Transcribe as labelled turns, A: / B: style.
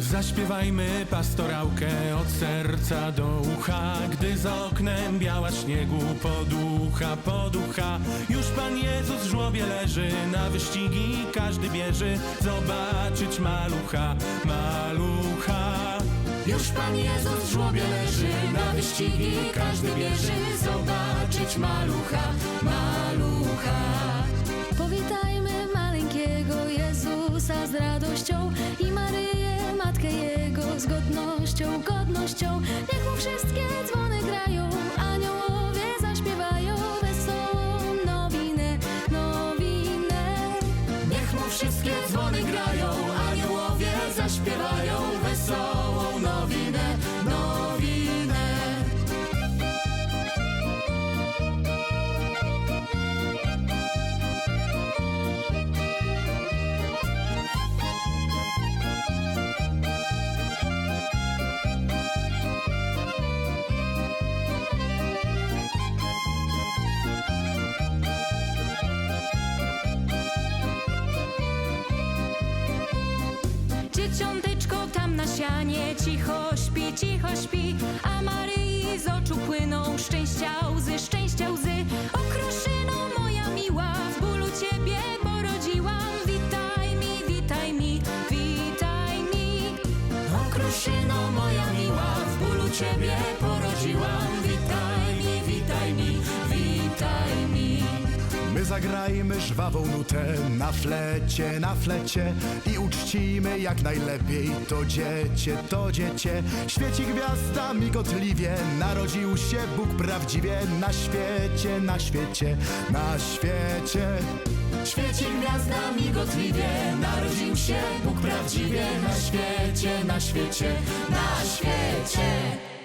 A: Zaśpiewajmy pastorałkę od serca do ucha Gdy za oknem biała śniegu poducha, poducha. Już Pan Jezus w żłobie leży Na wyścigi każdy bierze Zobaczyć malucha, malucha.
B: Już Pan Jezus w żłobie leży Na wyścigi każdy bierze Zobaczyć malucha, malucha
C: z godnością, godnością. Niech mu wszystkie dzwony grają, aniołowie zaśpiewają wesołą nowinę, nowinę.
B: Niech mu wszystkie dzwony grają Aniołowie zaśpiewają Wesołą
D: Dzieciąteczko tam na sianie cicho śpi, cicho śpi. A Maryi z oczu płyną szczęścia łzy, szczęścia łzy. Okruszyno moja miła, w bólu Ciebie porodziłam. Witaj mi, witaj mi, witaj mi.
B: Okruszyno moja miła W bólu Ciebie porodziłam. Witaj
E: zagrajmy żwawą nutę na flecie, na flecie i uczcimy jak najlepiej to dziecię, to dziecię. Świeci gwiazda migotliwie, narodził się Bóg prawdziwie na świecie, na świecie, na świecie.
B: Świeci gwiazda migotliwie Narodził się Bóg prawdziwie Na świecie, na świecie, na świecie